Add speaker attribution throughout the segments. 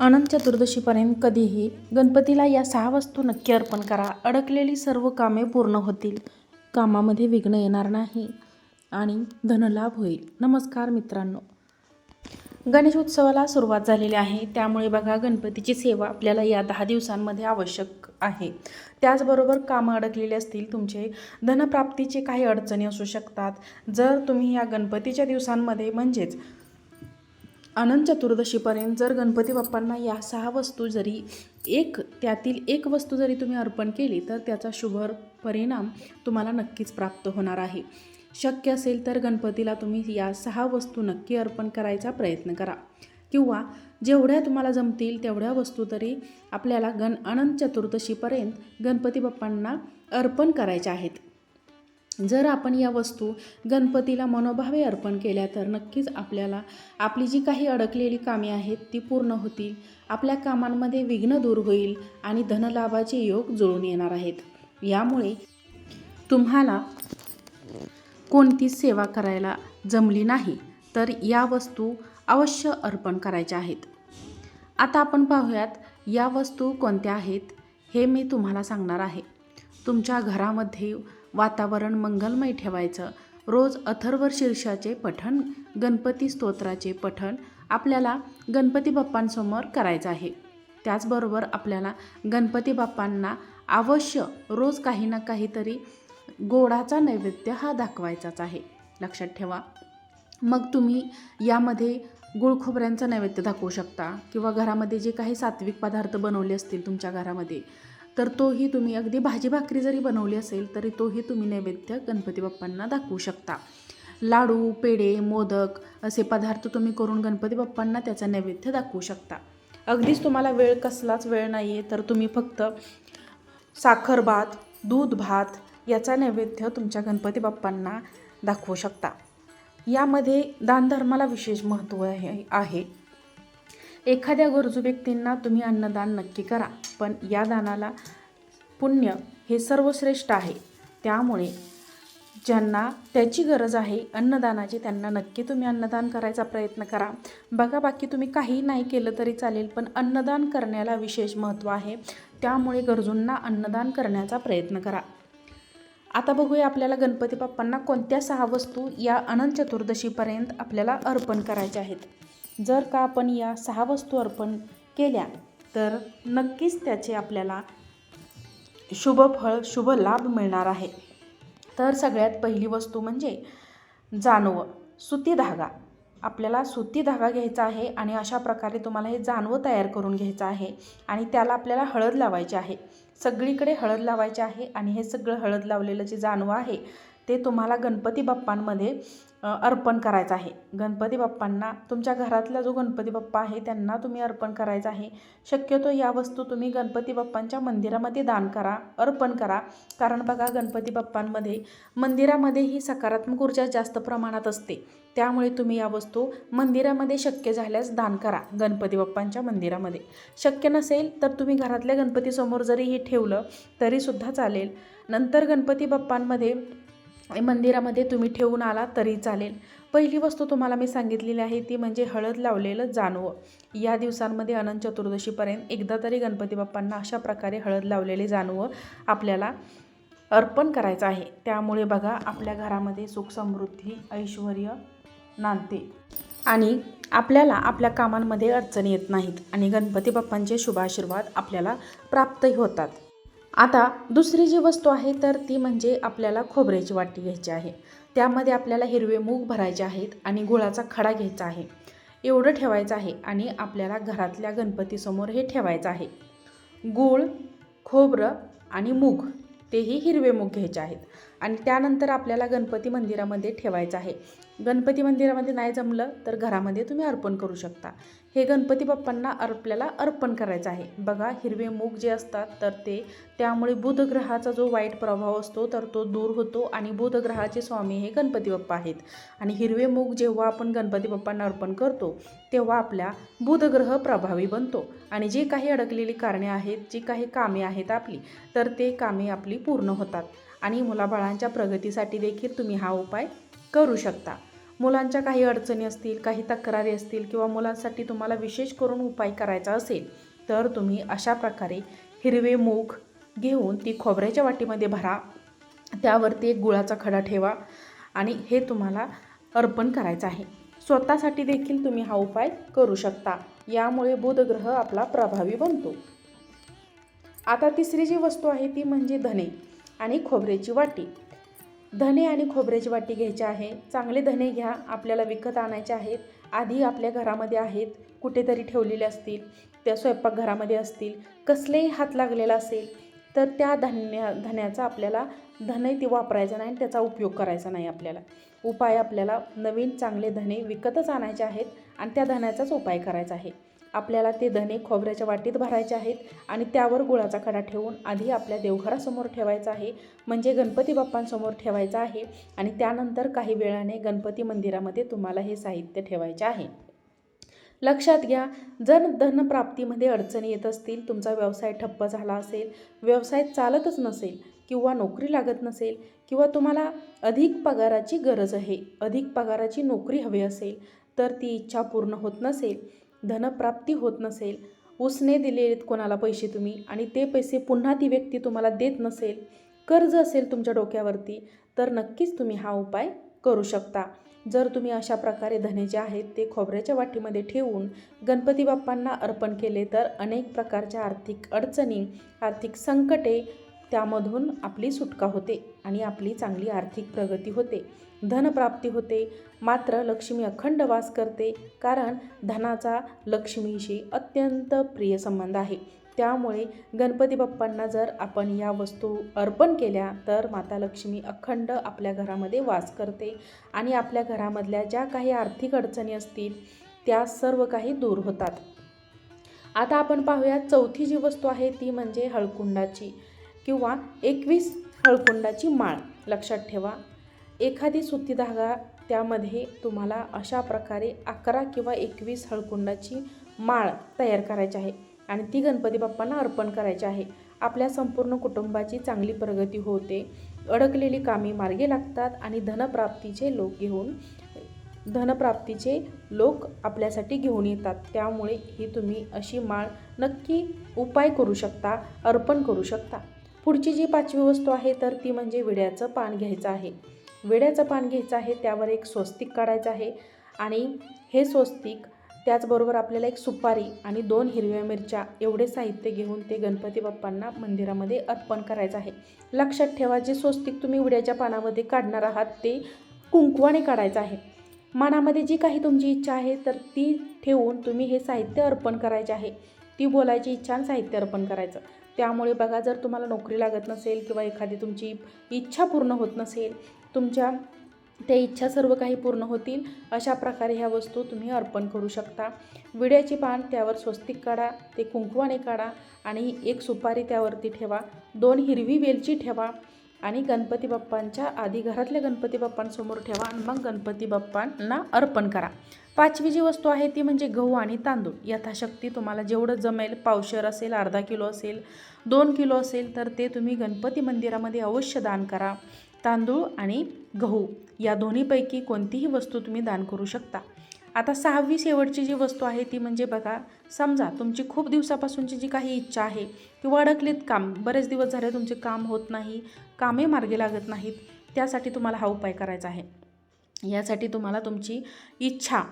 Speaker 1: अनंत चतुर्दशीपर्यंत कधीही गणपतीला या सहा वस्तू नक्की अर्पण करा. अडकलेली सर्व कामे पूर्ण होतील. कामामध्ये विघ्न येणार नाही आणि धनलाभ होईल. नमस्कार मित्रांनो. गणेश उत्सवाला सुरुवात झालेली आहे. त्यामुळे बघा गणपतीची सेवा आपल्याला या दहा दिवसांमध्ये आवश्यक आहे. त्याचबरोबर कामं अडकलेले असतील तुमचे धनप्राप्तीचे काही अडचणी असू शकतात. जर तुम्ही या गणपतीच्या दिवसांमध्ये म्हणजेच अनंत चतुर्दशीपर्यंत जर गणपती बाप्पांना या सहा वस्तू जरी एक त्यातील एक वस्तू जरी तुम्ही अर्पण केली तर त्याचा शुभ परिणाम तुम्हाला नक्कीच प्राप्त होणार आहे. शक्य असेल तर गणपतीला तुम्ही या सहा वस्तू नक्की अर्पण करायचा प्रयत्न करा. किंवा जेवढ्या तुम्हाला जमतील तेवढ्या वस्तू तरी आपल्याला गण अनंत चतुर्दशीपर्यंत गणपती बाप्पांना अर्पण करायच्या आहेत. जर आपण या वस्तू गणपतीला मनोभावे अर्पण केल्या तर नक्कीच आपल्याला आपली जी काही अडकलेली कामे आहेत ती पूर्ण होतील आपल्या कामांमध्ये विघ्न दूर होईल आणि धनलाभाचे योग जुळून येणार आहेत. यामुळे तुम्हाला कोणतीच सेवा करायला जमली नाही तर या वस्तू अवश्य अर्पण करायच्या आहेत. आता आपण पाहूयात या वस्तू कोणत्या आहेत हे मी तुम्हाला सांगणार आहे. तुमच्या घरामध्ये वातावरण मंगलमय ठेवायचं. रोज अथर्व शीर्षाचे पठण गणपती स्तोत्राचे पठण आपल्याला गणपती बाप्पांसमोर करायचं आहे. त्याचबरोबर आपल्याला गणपती बाप्पांना अवश्य रोज काही ना काहीतरी गोडाचा नैवेद्य हा दाखवायचाच आहे. लक्षात ठेवा. मग तुम्ही यामध्ये गुळखोबऱ्यांचा नैवेद्य दाखवू शकता किंवा घरामध्ये जे काही सात्विक पदार्थ बनवले असतील तुमच्या घरामध्ये तर तोही तुम्ही अगदी भाजी भाकरी जरी बनवली असेल तरी तोही तुम्ही नैवेद्य गणपती बाप्पांना दाखवू शकता. लाडू पेढे मोदक असे पदार्थ तुम्ही करून गणपती बाप्पांना त्याचा नैवेद्य दाखवू शकता. अगदीच तुम्हाला वेळ कसलाच वेळ नाही आहे तर तुम्ही फक्त साखर भात दूध भात याचा नैवेद्य तुमच्या गणपती बाप्पांना दाखवू शकता. यामध्ये दानधर्माला विशेष महत्त्व आहे आहे. एखाद्या गरजू व्यक्तींना तुम्ही अन्नदान नक्की करा पण या दानाला पुण्य हे सर्वश्रेष्ठ आहे. त्यामुळे ज्यांना त्याची गरज आहे अन्नदानाची त्यांना नक्की तुम्ही अन्नदान करायचा प्रयत्न करा. बघा बाकी तुम्ही काही नाही केलं तरी चालेल पण अन्नदान करण्याला विशेष महत्त्व आहे. त्यामुळे गरजूंना अन्नदान करण्याचा प्रयत्न करा. आता बघूया आपल्याला गणपती बाप्पांना कोणत्या सहा वस्तू या अनंत चतुर्दशीपर्यंत आपल्याला अर्पण करायच्या आहेत. जर का आपण या सहा वस्तू अर्पण केल्या तर नक्कीच त्याचे आपल्याला शुभ फळ शुभ लाभ मिळणार आहे. तर सगळ्यात पहिली वस्तू म्हणजे जानवं सुती धागा. आपल्याला सुती धागा घ्यायचा आहे आणि अशा प्रकारे तुम्हाला हे जानवं तयार करून घ्यायचं आहे आणि त्याला आपल्याला हळद लावायची आहे. सगळीकडे हळद लावायची आहे आणि हे सगळं हळद लावलेलं जे जानवं आहे ते तुम्हाला गणपती बाप्पांमध्ये अर्पण करायचं आहे. गणपती बाप्पांना तुमच्या घरातला जो गणपती बाप्पा आहे त्यांना तुम्ही अर्पण करायचं आहे. शक्यतो या वस्तू तुम्ही गणपती बाप्पांच्या मंदिरामध्ये दान करा अर्पण करा. कारण बघा गणपती बाप्पांमध्ये मंदिरामध्ये ही सकारात्मक ऊर्जा जास्त प्रमाणात असते. त्यामुळे तुम्ही या वस्तू मंदिरामध्ये शक्य झाल्यास दान करा गणपती बाप्पांच्या मंदिरामध्ये. शक्य नसेल तर तुम्ही घरातल्या गणपतीसमोर जरी हे ठेवलं तरीसुद्धा चालेल. नंतर गणपती बाप्पांमध्ये मंदिरामध्ये तुम्ही ठेवून आला तरी चालेल. पहिली वस्तू तुम्हाला मी सांगितलेली आहे ती म्हणजे हळद लावलेलं जानवं. या दिवसांमध्ये अनंत चतुर्दशीपर्यंत एकदा तरी गणपती बाप्पांना अशा प्रकारे हळद लावलेले जानवं आपल्याला अर्पण करायचं आहे. त्यामुळे बघा आपल्या घरामध्ये सुख समृद्धी ऐश्वर नांदते. आणि आपल्याला आपल्या कामांमध्ये अडचणी येत नाहीत आणि गणपती बाप्पांचे शुभाशीर्वाद आपल्याला प्राप्तही होतात. आता दुसरी जी वस्तू आहे तर ती म्हणजे आपल्याला खोबऱ्याची वाटी घ्यायची आहे. त्यामध्ये आपल्याला हिरवे मूग भरायचे आहेत आणि गुळाचा खडा घ्यायचा आहे. एवढं ठेवायचं आहे आणि आपल्याला घरातल्या गणपतीसमोर हे ठेवायचं आहे. गूळ खोबरं आणि मूग तेही हिरवे मूग घ्यायचे आहेत. आणि त्यानंतर आपल्याला गणपती मंदिरामध्ये ठेवायचं आहे. गणपती मंदिरामध्ये नाही जमलं तर घरामध्ये तुम्ही अर्पण करू शकता. हे गणपती बाप्पांना आपल्याला अर्पण करायचं आहे. बघा हिरवे मूग जे असतात तर ते त्यामुळे बुधग्रहाचा जो वाईट प्रभाव असतो तर तो दूर होतो आणि बुधग्रहाचे स्वामी हे गणपती बाप्पा आहेत. आणि हिरवे मूग जेव्हा आपण गणपती बाप्पांना अर्पण करतो तेव्हा आपल्या बुधग्रह प्रभावी बनतो. आणि जी काही अडकलेली कारणे आहेत जी काही कामे आहेत आपली तर ते कामे आपली पूर्ण होतात. आणि मुलाबाळांच्या प्रगतीसाठी देखील तुम्ही हा उपाय करू शकता. मुलांच्या काही अडचणी असतील काही तक्रारी असतील किंवा मुलांसाठी तुम्हाला विशेष करून उपाय करायचा असेल तर तुम्ही अशा प्रकारे हिरवे मूग घेऊन ती खोबऱ्याच्या वाटीमध्ये भरा. त्यावरती एक गुळाचा खडा ठेवा आणि हे तुम्हाला अर्पण करायचं आहे. स्वतःसाठी देखील तुम्ही हा उपाय करू शकता. यामुळे बुधग्रह आपला प्रभावी बनतो. आता तिसरी जी वस्तू आहे ती म्हणजे धने आणि खोबऱ्याची वाटी. धने आणि खोबऱ्याची वाटी घ्यायची आहे. चांगले धने घ्या. आपल्याला विकत आणायचे आहेत. आधी आपल्या घरामध्ये आहेत. कुठेतरी ठेवलेले असतील. त्या स्वयंपाकघरामध्ये असतील. कसलेही हात लागलेला असेल तर त्या धान्य धन्याचा आपल्याला धने ते वापरायचा नाही आणि त्याचा उपयोग करायचा नाही आपल्याला. उपाय आपल्याला नवीन चांगले धने विकतच आणायचे आहेत आणि त्या धन्याचाच उपाय करायचा आहे. आपल्याला ते धने खोबऱ्याच्या वाटीत भरायचे आहेत आणि त्यावर गुळाचा खडा ठेवून आधी आपल्या देवघरासमोर ठेवायचा आहे. म्हणजे गणपती बाप्पांसमोर ठेवायचा आहे आणि त्यानंतर काही वेळाने गणपती मंदिरामध्ये तुम्हाला हे साहित्य ठेवायचे आहे. लक्षात घ्या जर धनप्राप्तीमध्ये अडचणी येत असतील तुमचा व्यवसाय ठप्प झाला असेल व्यवसाय चालतच नसेल किंवा नोकरी लागत नसेल किंवा तुम्हाला अधिक पगाराची गरज आहे अधिक पगाराची नोकरी हवी असेल तर ती इच्छा पूर्ण होत नसेल धनप्राप्ती होत नसेल उसने दिलेत कोणाला पैसे तुम्ही आणि ते पैसे पुन्हा ती व्यक्ती तुम्हाला देत नसेल कर्ज असेल तुमच्या डोक्यावरती तर नक्कीच तुम्ही हा उपाय करू शकता. जर तुम्ही अशा प्रकारे धने जे आहेत ते खोबऱ्याच्या वाटीमध्ये ठेवून गणपती बाप्पांना अर्पण केले तर अनेक प्रकारच्या आर्थिक अडचणी आर्थिक संकटे त्यामधून आपली सुटका होते आणि आपली चांगली आर्थिक प्रगती होते. धनप्राप्ती होते. मात्र लक्ष्मी अखंड वास करते कारण धनाचा लक्ष्मीशी अत्यंत प्रिय संबंध आहे. त्यामुळे गणपती बाप्पांना जर आपण या वस्तू अर्पण केल्या तर माता लक्ष्मी अखंड आपल्या घरामध्ये वास करते आणि आपल्या घरामधल्या ज्या काही आर्थिक अडचणी असतील त्या सर्व काही दूर होतात. आता आपण पाहूया चौथी जी वस्तू आहे ती म्हणजे हळकुंडाची. किंवा एकवीस हळकुंडाची माळ लक्षात ठेवा. एखादी सुती धागा त्यामध्ये तुम्हाला अशा प्रकारे अकरा किंवा एकवीस हळकुंडाची माळ तयार करायची आहे आणि ती गणपती बाप्पांना अर्पण करायची आहे. आपल्या संपूर्ण कुटुंबाची चांगली प्रगती होते. अडकलेली कामे मार्गे लागतात आणि धनप्राप्तीचे लोक घेऊन धनप्राप्तीचे लोक आपल्यासाठी घेऊन येतात. त्यामुळे ही तुम्ही अशी माळ नक्की उपाय करू शकता अर्पण करू शकता. पुढची जी पाचवी वस्तू आहे तर ती म्हणजे विड्याचं पान घ्यायचं आहे. विड्याचं पान घ्यायचं आहे त्यावर एक स्वस्तिक काढायचं आहे आणि हे स्वस्तिक त्याचबरोबर आपल्याला एक सुपारी आणि दोन हिरव्या मिरच्या एवढे साहित्य घेऊन ते गणपती बाप्पांना मंदिरामध्ये अर्पण करायचं आहे. लक्षात ठेवा जे स्वस्तिक तुम्ही विड्याच्या पानामध्ये काढणार आहात ते कुंकवाने काढायचं आहे. मनामध्ये जी काही तुमची इच्छा आहे तर ती ठेवून तुम्ही हे साहित्य अर्पण करायचे आहे. ती बोलायची इच्छा आणि साहित्य अर्पण करायचं. त्यामुळे बघा जर तुम्हाला नोकरी लागत नसेल किंवा एखादी तुमची इच्छा पूर्ण होत नसेल तुमच्या त्या इच्छा सर्व काही पूर्ण होतील अशा प्रकारे ह्या वस्तू तुम्ही अर्पण करू शकता. विड्याची पान त्यावर स्वस्तिक काढा ते कुंकवाने काढा आणि एक सुपारी त्यावरती ठेवा दोन हिरवी वेलची ठेवा आणि गणपती बाप्पांच्या आधी घरातल्या गणपती बाप्पांसमोर ठेवा आणि मग गणपती बाप्पांना अर्पण करा. पाचवी जी वस्तू आहे ती म्हणजे गहू आणि तांदूळ. यथाशक्ती तुम्हाला जेवढं जमेल पावशर असेल अर्धा किलो असेल दोन किलो असेल तर ते तुम्ही गणपती मंदिरामध्ये अवश्य दान करा. तांदूळ आणि गहू या दोन्हीपैकी कोणतीही वस्तू तुम्ही दान करू शकता. आता सहावी शेवटची जी वस्तू आहे ती म्हणजे बघा समजा तुमची खूप दिवसापासूनची जी काही इच्छा आहे किंवा अडकलीत काम. बरेच दिवस झाले तुमचे काम होत नाही कामे मार्गी लागत नाहीत त्यासाठी तुम्हाला हा उपाय करायचा आहे. यासाठी तुम्हाला तुमची इच्छा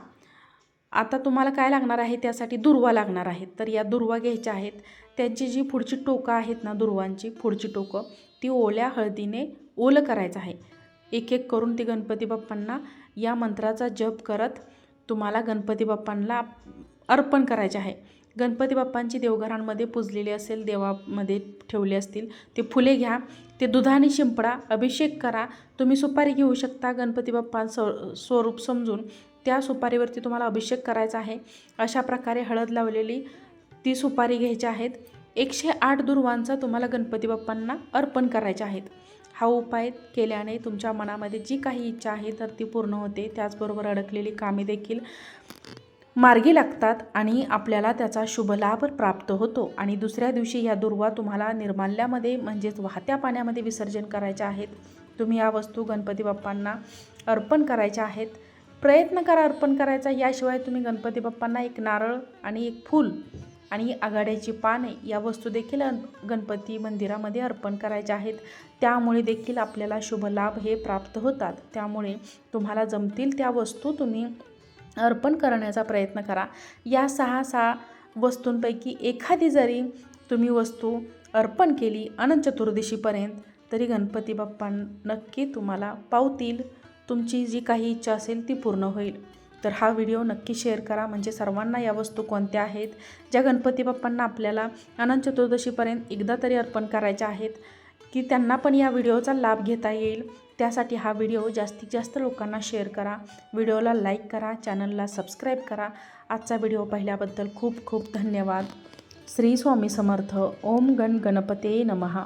Speaker 1: आता तुम्हाला काय लागणार आहे? त्यासाठी दुर्वा लागणार आहेत. तर या दुर्वा घ्यायच्या आहेत. त्यांची जी पुढची टोकं आहेत ना दुर्वांची पुढची टोकं ती ओल्या हळदीने ओलं करायचं आहे. एक एक करून ती गणपती बाप्पांना या मंत्राचा जप करत तुम्हाला गणपती बाप्पांना अर्पण करायचे आहे. गणपती बाप्पांची देवघरांमध्ये पुजलेली असेल देवामध्ये ठेवले असतील ते फुले घ्या. ते दुधाने शिंपडा अभिषेक करा. तुम्ही सुपारी घेऊ शकता गणपती बाप्पां स्वरूप समजून. त्या सुपारीवरती तुम्हाला अभिषेक करायचा आहे. अशा प्रकारे हळद लावलेली ती सुपारी घ्यायची आहेत. एकशे आठ दुर्वांचा तुम्हाला गणपती बाप्पांना अर्पण करायचे आहेत. हा उपाय केल्याने तुमच्या मनामध्ये जी काही इच्छा आहे तर ती पूर्ण होते. त्याचबरोबर अडकलेली कामे देखील मार्गी लागतात आणि आपल्याला त्याचा शुभ लाभ प्राप्त होतो. आणि दुसऱ्या दिवशी या दुर्वा तुम्हाला निर्माल्यामध्ये म्हणजेच वाहत्या पाण्यामध्ये विसर्जन करायच्या आहेत. तुम्ही या वस्तू गणपती बाप्पांना अर्पण करायच्या आहेत. प्रयत्न करा अर्पण करायचा. याशिवाय तुम्ही गणपती बाप्पांना एक नारळ आणि एक फूल आणि आघाड्याची पाने या वस्तू देखील गणपती मंदिरामध्ये अर्पण करायच्या आहेत. त्यामुळे देखील आपल्याला शुभ लाभ हे प्राप्त होतात. त्यामुळे तुम्हाला जमतील त्या वस्तू तुम्ही अर्पण करण्याचा प्रयत्न करा. या सहा सहा वस्तूंपैकी एखादी जरी तुम्ही वस्तू अर्पण केली अनंत चतुर्दशीपर्यंत तरी गणपती बाप्पा नक्की तुम्हाला पावतील. तुमची जी काही इच्छा असेल ती पूर्ण होईल. तर हा व्हिडिओ नक्की शेअर करा. म्हणजे सर्वांना या वस्तू कोणत्या आहेत? ज्या गणपती बाप्पांना आपल्याला अनंत चतुर्दशीपर्यंत एकदा तरी अर्पण करायच्या आहेत की त्यांना पण या व्हिडिओचा लाभ घेता येईल. त्यासाठी हा व्हिडिओ जास्तीत जास्त लोकांना शेअर करा. व्हिडिओला लाईक करा. चॅनलला सबस्क्राईब करा. आजचा व्हिडिओ पाहिल्याबद्दल खूप खूप धन्यवाद. श्री स्वामी समर्थ. ओम गण गणपते नमहा